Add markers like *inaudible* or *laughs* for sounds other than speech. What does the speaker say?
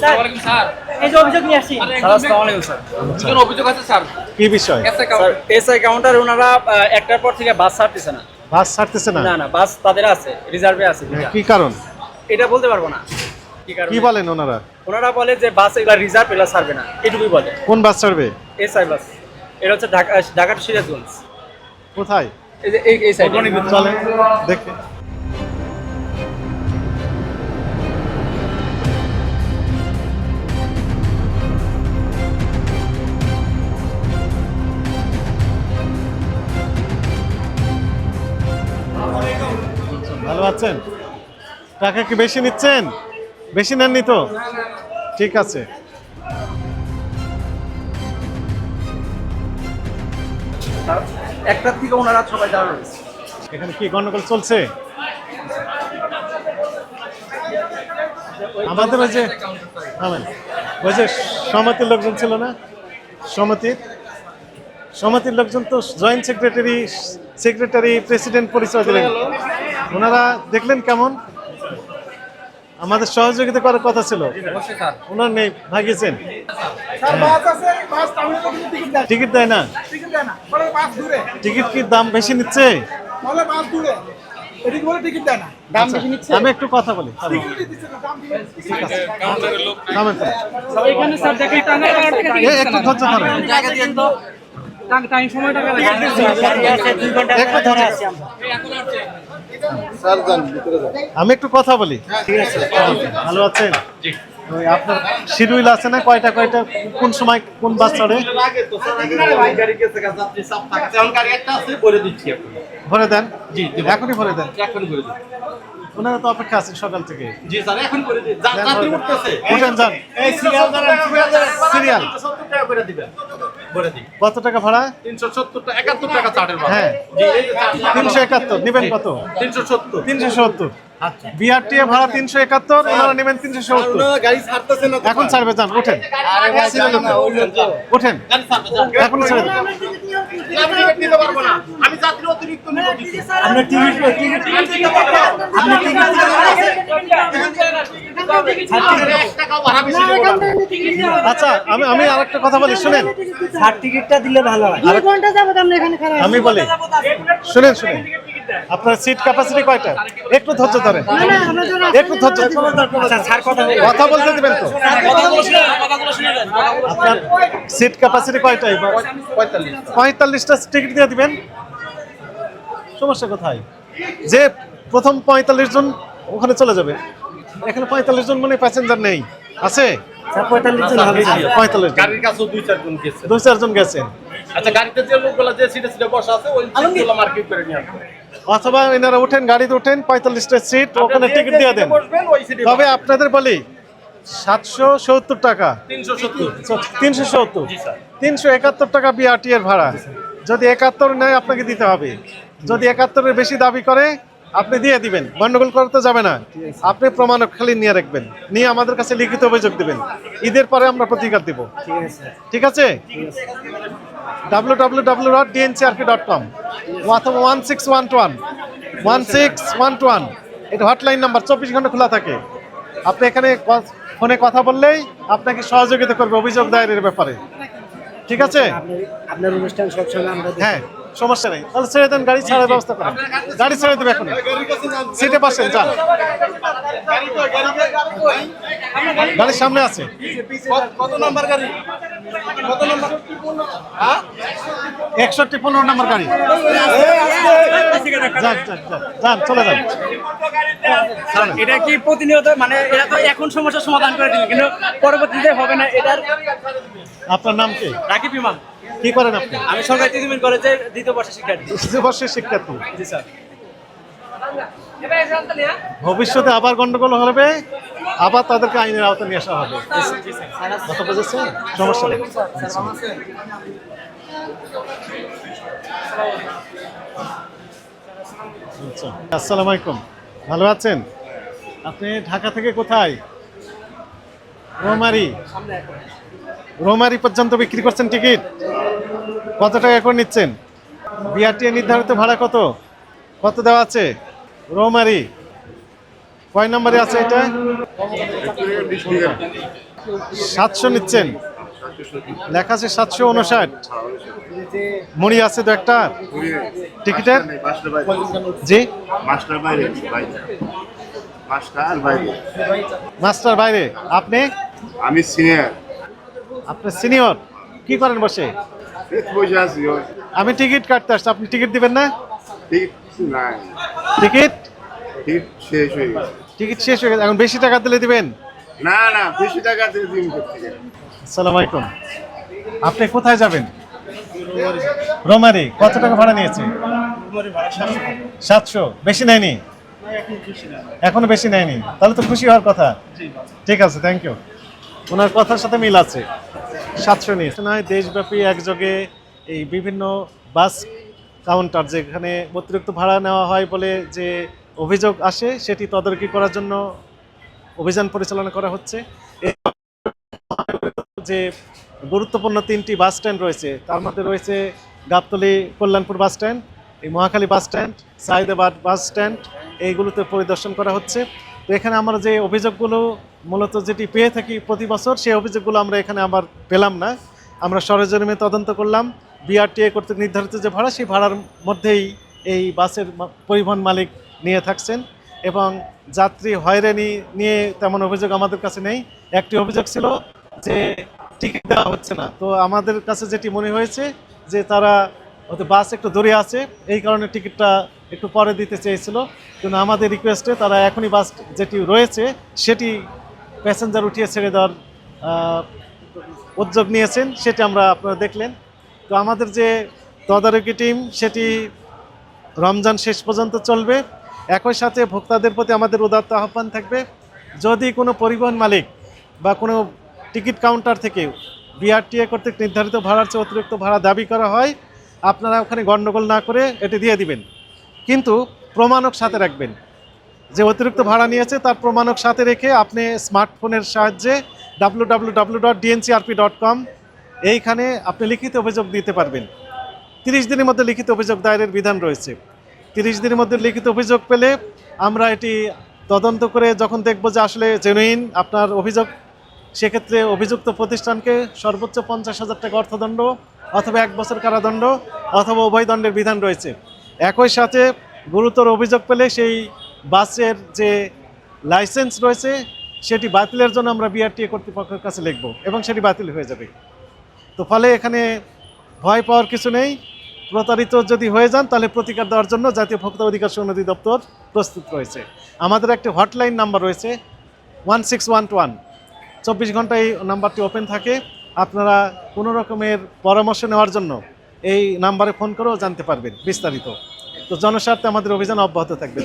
আসসালামাইকুম স্যার। এই যে অভিযোগ নিয়ে আসছি স্যার আসসালামাইকুম স্যার। দুজন অভিযোগ আছে স্যার। কি বিষয়? এসআই কাউন্টার ওনারা একটার পর থেকে বাস ছাড়তেছে না। বাস ছাড়তেছে না? না না বাস তাদের আছে রিজার্ভে আছে কি কারণ? এটা বলতে পারব না। কি বলেন ওনারা? ওনারা বলে যে বাস এগুলা রিজার্ভ এগুলা ছাড়বে না। এটুকুই বলে। কোন বাস ছাড়বে? SI bus. এটা হচ্ছে ঢাকা ঢাকা টু সিরাজগঞ্জ। কোথায়? এই যে এই সাইড দেখে। আছেন টাকা কি বেশি নিচ্ছেন? বেশি নেননি তো? ঠিক আছে। একটার থেকে ওনারা সবাই দাঁড়ানো এখানে কি গন্ডগোল চলছে? আমাদের ওই যে। ওই যে সমিতির লোকজন ছিল না? সমিতির? সমিতির লোকজন তো জয়েন্ট সেক্রেটারি সেক্রেটারি প্রেসিডেন্ট পরিচয় দিলেন। ওনারা দেখলেন কেমন? আমাদের সহযোগিতা করার কথা ছিল। ওনার নেই ভাগিয়েছেন। স্যার বাস আছে বাস টাউনে তো কিন্তু টিকিট দেয় না। টিকিট দেয় না? বলে বাস দূরে। টিকিট কি দাম বেশি নিচ্ছে? বলে বাস দূরে। এদিকে বলে টিকিট দেয় না। দাম বেশি নিচ্ছে আমি একটু কথা বলি। থামো। টিকিট দিচ্ছে না দাম দিয়ে ঠিক আছে। থামেন, থামেন। এখানে স্যার দেখেন এ, একটু ধৈর্য ধরেন। জায়গা দিয়েন তো টাইম সময় আমি একটু কথা বলি। ঠিক আছে। ভালো আছেন? ওই আপনার শিডিউল আছে না? কয়টা কয়টা? কোন সময় কোন বাস চড়ে? ভরে দেন? জি এখনই ভরে দেন? ওনারা তো অপেক্ষা আছেন সকাল থেকে। দেন, উঠেন যান। সিরিয়াল কত টাকা ভাড়া? তিনশো হ্যাঁ। তিনশো একাত্তর নেবেন কত? তিনশো সত্তর। বিআরটিএ ভাড়া তিনশো একাত্তর ওনারা নেবেন তিনশো সত্তর। এখন ছাড়বে যান ওঠেন। ওঠেন। এখন ছেড়ে আচ্ছা আমি আমি আরেকটা কথা বলি শুনেন। সার্টিফিকেটটা দিলে ভালো হয়। আমি বলি শুনেন শুনেন। আপনার সিট ক্যাপাসিটি কয়টা? একটু ধৈর্য ধরেন। একটু ধৈর্য কথা বলতে দেবেন তো? আপনার সিট ক্যাপাসিটি কয়টা পঁয়তাল্লিশটা টিকিট দিয়ে দিবেন। সমস্যা কোথায়? যে প্রথম পঁয়তাল্লিশ জন ওখানে চলে যাবে। এখানে পঁয়তাল্লিশ জন মানে প্যাসেঞ্জার নেই। আছে? কাছেও দুই চারজন গেছে। গেছেন আচ্ছা গাড়িতে যে লোকগুলো যে সিটে সিটে বসা আছে ওই সিটগুলো মার্কিং করে নিয়ে আসবে অথবা এনারা উঠেন গাড়িতে উঠেন পঁয়তাল্লিশটা সিট ওখানে টিকিট দিয়ে দেন। তবে আপনাদের বলি সাতশো সত্তর টাকা। তিনশো সত্তর। তিনশো সত্তর। তিনশো একাত্তর টাকা বিআরটি এর ভাড়া। যদি একাত্তর নেয় আপনাকে দিতে হবে। যদি একাত্তরের বেশি দাবি করে আপনি দিয়ে দিবেন। গন্ডগোল করতে যাবে না। আপনি প্রমাণ খালি নিয়ে রাখবেন। নিয়ে আমাদের কাছে লিখিত অভিযোগ দিবেন। ঈদের পরে আমরা প্রতিকার দিব। ঠিক আছে? W W W dot DNCRP dot com অথবা one six one two one one six one two one এটা হটলাইন নাম্বার চব্বিশ ঘণ্টা খোলা থাকে। আপনি এখানে ফোনে কথা বললেই আপনাকে সহযোগিতা করবে অভিযোগ দায়েরের ব্যাপারে। ঠিক আছে? আপনার অনুষ্ঠান সবসময় আমরা হ্যাঁ। সমস্যা নেই। তাহলে ছেড়ে দেন গাড়ি ছাড়ার ব্যবস্থা করেন। গাড়ি ছেড়ে দেবে এখন সিটে বসেন যান। গাড়ির সামনে আছে। কত নাম্বার গাড়ি? কত নাম্বার? একষট্টি পনেরো নম্বর গাড়ি। যান যান চলে যান। এটা কি প্রতিনিয়ত মানে এটা তো এখন সমস্যার সমাধান করে দিবে কিন্তু পরবর্তীতে হবে না এটার আপনার নাম কি? রাকিব ইমাম। কি করেন আপনি? আমি সরকারি তিনমিন কলেজের দ্বিতীয় বর্ষের শিক্ষার্থী। দ্বিতীয় বর্ষের শিক্ষার্থী? জি স্যার। ভবিষ্যতে আবার গন্ডগোল হবে আবার তাদেরকে আইনের আওতায় নিয়ে আসা হবে। কথা বুঝেছেন সমস্যা নেই। আচ্ছা আসসালামু আলাইকুম। ভালো আছেন? আপনি ঢাকা থেকে কোথায়? রোমারি। রোমারি পর্যন্ত বিক্রি করছেন টিকিট? কত টাকা করে নিচ্ছেন? বিআরটিএ নির্ধারিত ভাড়া কত? কত দেওয়া আছে? রোমারি। কয় নম্বরে আছে এটা? সাতশো নিচ্ছেন। লেখা আছে সাতশো উনষাট। মুড়ি আছে তো একটা? টিকিটের? জি? মাস্টার বাইরে। আপনি? আমি সিনিয়র। আপনি সিনিয়র। কি করেন বসে? *laughs* বসে আছি আমি টিকিট কাটতে আসছি আপনি টিকিট দিবেন না? টিকিট নাই। টিকিট? টিকিট শেষ হয়ে গেছে। টিকিট শেষ হয়ে গেছে এখন বেশি টাকা দিলে দিবেন? না না বেশি টাকা দিয়ে দিন করতে আসসালামু আলাইকুম। আপনি কোথায় যাবেন? রোমারি কত টাকা ভাড়া নিয়েছে? সাতশো। বেশি নেয়নি? এখনও বেশি নেয়নি। তাহলে তো খুশি হওয়ার কথা। ঠিক আছে থ্যাংক ইউ ওনার কথার সাথে মিল আছে। সাতশো নিয়ে নয় দেশব্যাপী একযোগে এই বিভিন্ন বাস কাউন্টার যেখানে অতিরিক্ত ভাড়া নেওয়া হয় বলে যে অভিযোগ আসে, সেটি তদারকি করার জন্য অভিযান পরিচালনা করা হচ্ছে। যে গুরুত্বপূর্ণ তিনটি বাস স্ট্যান্ড রয়েছে, তার মধ্যে রয়েছে গাবতলী কল্যাণপুর বাস স্ট্যান্ড, এই Mohakhali bus stand, Saidabad bus stand, এইগুলোতে পরিদর্শন করা হচ্ছে। তো এখানে আমরা যে অভিযোগগুলো মূলত যেটি পেয়ে থাকি প্রতি বছর, সেই অভিযোগগুলো আমরা এখানে আবার পেলাম না। আমরা সরেজমিনে তদন্ত করলাম। বিআরটিএ কর্তৃক নির্ধারিত যে ভাড়া, সেই ভাড়ার মধ্যেই এই বাসের পরিবহন মালিক নিয়ে থাকছেন এবং যাত্রী হয়রানি নিয়ে তেমন অভিযোগ আমাদের কাছে নেই। একটি অভিযোগ ছিল যে টিকিট দেওয়া হচ্ছে না। তো আমাদের কাছে যেটি মনে হয়েছে যে তারা হয়তো বাস একটু দূরে আছে, এই কারণে টিকিটটা একটু পরে দিতে চেয়েছিল। কিন্তু আমাদের রিকোয়েস্টে তারা এখনই বাস যেটি রয়েছে, সেটি প্যাসেঞ্জার উঠিয়ে ছেড়ে দেওয়ার উদ্যোগ নিয়েছেন, সেটি আমরা আপনারা দেখলেন। তো আমাদের যে তদারকি টিম সেটি রমজান শেষ পর্যন্ত চলবে। একই সাথে ভোক্তাদের প্রতি আমাদের উদাত্ত আহ্বান থাকবে, যদি কোনো পরিবহন মালিক বা কোনো টিকিট কাউন্টার থেকে বিআরটিএ কর্তৃক নির্ধারিত ভাড়ার চেয়ে অতিরিক্ত ভাড়া দাবি করা হয় আপনারা ওখানে গণ্ডগোল না করে এটি দিয়ে দিবেন। কিন্তু প্রমাণক সাথে রাখবেন। যে অতিরিক্ত ভাড়া নিয়েছে তার প্রমাণক সাথে রেখে আপনি স্মার্টফোনের সাহায্যে W W W dot DNCRP dot com এইখানে আপনি লিখিত অভিযোগ দিতে পারবেন। তিরিশ দিনের মধ্যে লিখিত অভিযোগ দায়েরের বিধান রয়েছে। তিরিশ দিনের মধ্যে লিখিত অভিযোগ পেলে আমরা এটি তদন্ত করে যখন দেখব যে আসলে জেনুইন আপনার অভিযোগ, সেক্ষেত্রে অভিযুক্ত প্রতিষ্ঠানকে সর্বোচ্চ পঞ্চাশ হাজার টাকা অর্থদণ্ড অথবা এক বছর কারাদণ্ড অথবা উভয় দণ্ডের বিধান রয়েছে। একই সাথে গুরুতর অভিযোগ পেলে সেই বাসের যে লাইসেন্স রয়েছে, সেটি বাতিলের জন্য আমরা বিআরটিএ কর্তৃপক্ষের কাছে লিখব এবং সেটি বাতিল হয়ে যাবে। তো ফলে এখানে ভয় পাওয়ার কিছু নেই। প্রতারিত যদি হয়ে যান, তাহলে প্রতিকার দেওয়ার জন্য জাতীয় ভোক্তা অধিকার সমিতি দপ্তর প্রস্তুত রয়েছে। আমাদের একটি হটলাইন নাম্বার রয়েছে one six one two one চব্বিশ ঘন্টায় নাম্বারটি ওপেন থাকে। আপনারা কোনো রকমের পরামর্শ নেওয়ার জন্য এই নাম্বারে ফোন করেও জানতে পারবেন বিস্তারিত। তো জনস্বার্থে আমাদের অভিযান অব্যাহত থাকবে।